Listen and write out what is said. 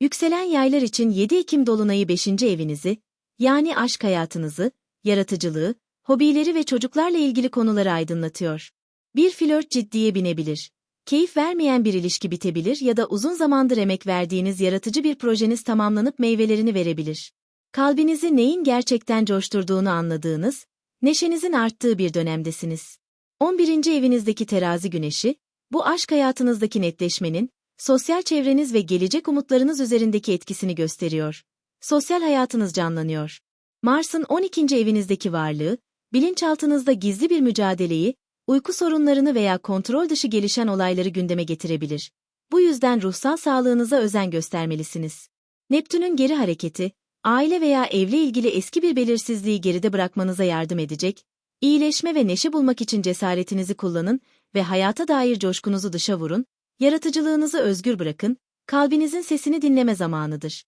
Yükselen yaylar için 7 Ekim Dolunayı 5. evinizi, yani aşk hayatınızı, yaratıcılığı, hobileri ve çocuklarla ilgili konuları aydınlatıyor. Bir flört ciddiye binebilir. Keyif vermeyen bir ilişki bitebilir ya da uzun zamandır emek verdiğiniz yaratıcı bir projeniz tamamlanıp meyvelerini verebilir. Kalbinizi neyin gerçekten coşturduğunu anladığınız, neşenizin arttığı bir dönemdesiniz. 11. evinizdeki terazi güneşi, bu aşk hayatınızdaki netleşmenin, sosyal çevreniz ve gelecek umutlarınız üzerindeki etkisini gösteriyor. Sosyal hayatınız canlanıyor. Mars'ın 12. evinizdeki varlığı, bilinçaltınızda gizli bir mücadeleyi, uyku sorunlarını veya kontrol dışı gelişen olayları gündeme getirebilir. Bu yüzden ruhsal sağlığınıza özen göstermelisiniz. Neptün'ün geri hareketi, aile veya evle ilgili eski bir belirsizliği geride bırakmanıza yardım edecek, iyileşme ve neşe bulmak için cesaretinizi kullanın ve hayata dair coşkunuzu dışa vurun, yaratıcılığınızı özgür bırakın, kalbinizin sesini dinleme zamanıdır.